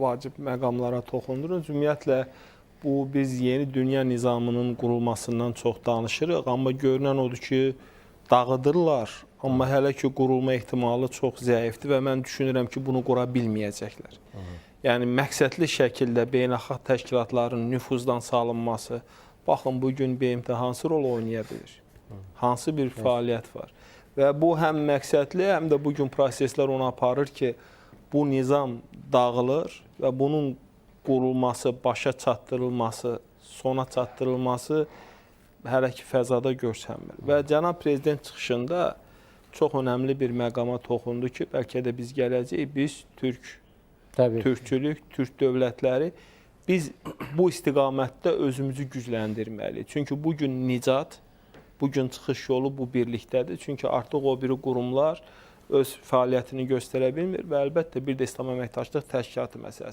vacib məqamlara toxundunuz. Ümumiyyətlə bu biz yeni dünya nizamının qurulmasından çox danışırıq, amma görünən odur ki, dağıdırlar, amma hələ ki qurulma ehtimalı çox zəifdir və mən düşünürəm ki, bunu qura bilməyəcəklər. Yəni məqsədli şəkildə beynəlxalq təşkilatların nüfuzdan salınması, baxın bu gün BMT hansı rol oynaya bilir? Hansı bir fəaliyyət var? Və bu həm məqsədli, həm də bu gün proseslər onu aparır ki, bu nizam dağılır və bunun qurulması, başa çatdırılması, sona çatdırılması hələ ki fəzada görsənmir. Və cənab prezident çıxışında çox önəmli bir məqama toxundu ki, bəlkə də biz gələcəyik, biz türk Tabii. türkçülük, türk dövlətləri biz bu istiqamətdə özümüzü gücləndirməliyik. Çünki bu gün nicat, bu gün çıxış yolu bu birlikdədir. Çünki artıq o biri qurumlar öz fəaliyyətini göstərə bilmir və əlbəttə bir də İslam Əməkdaşlıq Təşkilatı məsələsi.